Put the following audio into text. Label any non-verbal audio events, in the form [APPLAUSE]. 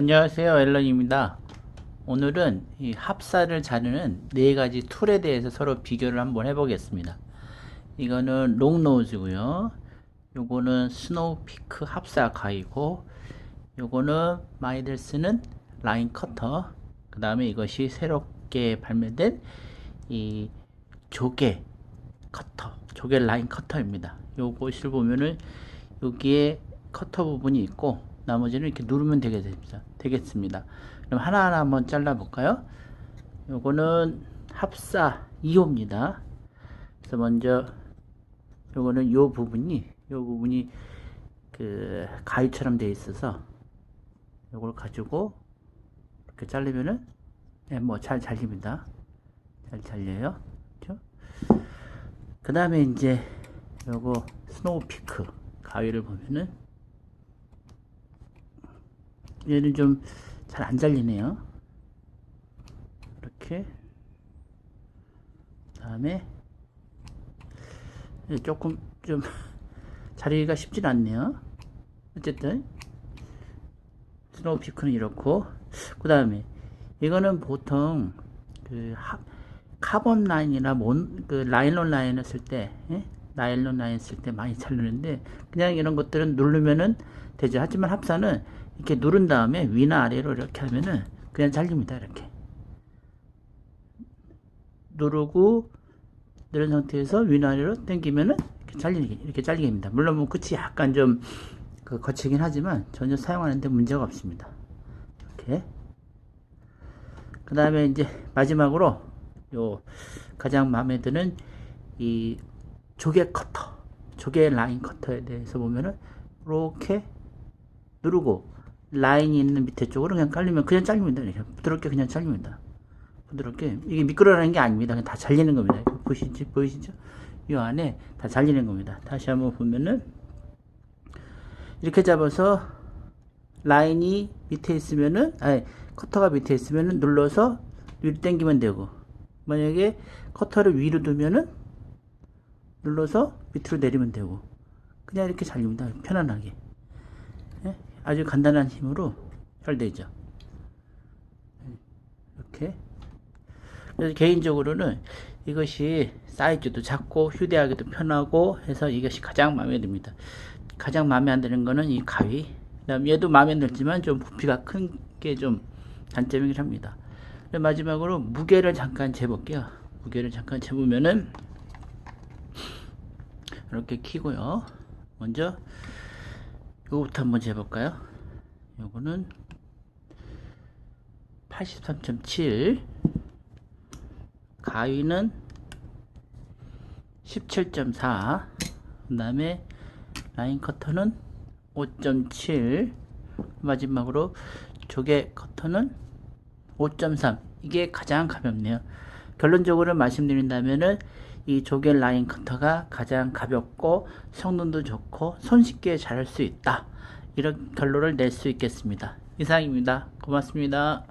안녕하세요 앨런입니다. 오늘은 이 합사를 자르는 네 가지 툴에 대해서 서로 비교를 한번 해보겠습니다. 이거는 롱노즈고요. 요거는 스노우피크 합사 가위고 요거는 많이들 쓰는 라인 커터 그 다음에 이것이 새롭게 발매된 이 조개 커터 조개 라인 커터입니다. 요것을 보면은 여기에 커터 부분이 있고 나머지는 이렇게 누르면 되겠습니다. 되겠습니다. 그럼 하나하나 한번 잘라 볼까요? 요거는 합사 2호입니다. 그래서 먼저 요거는 요 부분이 요 부분이 그 가위처럼 되어 있어서 요걸 가지고 이렇게 자르면은 네, 뭐잘 잘립니다. 잘 잘려요. 그렇죠? 그 다음에 이제 요거 스노우 피크 가위를 보면은 얘는 좀 잘 안 잘리네요. 이렇게 다음에 조금 좀 [LAUGHS] 자리가 쉽진 않네요. 어쨌든 스노우 피크는 이렇고 그 다음에 이거는 보통 그 하, 카본 라인이나 몬, 그 라일론 라인 했을 때 예? 나일론 라인 쓸 때 많이 자르는데 그냥 이런 것들은 누르면은 되죠. 하지만 합사는 이렇게 누른 다음에 위나 아래로 이렇게 하면은 그냥 잘립니다. 이렇게 누르고 누른 상태에서 위나 아래로 당기면은 이렇게 잘리게 이렇게 잘리게 됩니다. 물론 뭐 끝이 약간 좀 그 거치긴 하지만 전혀 사용하는데 문제가 없습니다. 이렇게 그 다음에 이제 마지막으로 요 가장 마음에 드는 이 조개 커터, 조개 라인 커터에 대해서 보면은 이렇게 누르고 라인이 있는 밑에 쪽으로 그냥 깔리면 그냥 잘립니다. 이렇게 부드럽게 그냥 잘립니다. 부드럽게 이게 미끄러라는 게 아닙니다. 그냥 다 잘리는 겁니다. 보시지 보이시죠? 이 안에 다 잘리는 겁니다. 다시 한번 보면은 이렇게 잡아서 라인이 밑에 있으면은 아니 커터가 밑에 있으면은 눌러서 위로 당기면 되고 만약에 커터를 위로 두면은 눌러서 밑으로 내리면 되고 그냥 이렇게 잘립니다 편안하게 예? 아주 간단한 힘으로 잘 되죠. 이렇게. 그래서 개인적으로는 이것이 사이즈도 작고 휴대하기도 편하고 해서 이것이 가장 마음에 듭니다. 가장 마음에 안 드는 거는 이 가위. 그다음 얘도 마음에 들지만 좀 부피가 큰 게 좀 단점이긴 합니다. 마지막으로 무게를 잠깐 재볼게요. 무게를 잠깐 재보면은 이렇게 키고요. 먼저 요거부터 한번 재볼까요? 요거는 83.7 가위는 17.4 그 다음에 라인 커터는 5.7 마지막으로 조개 커터는 5.3 이게 가장 가볍네요 결론적으로 말씀드린다면은 이 조개 라인 커터가 가장 가볍고 성능도 좋고 손쉽게 자를 수 있다. 이런 결론을 낼 수 있겠습니다. 이상입니다. 고맙습니다.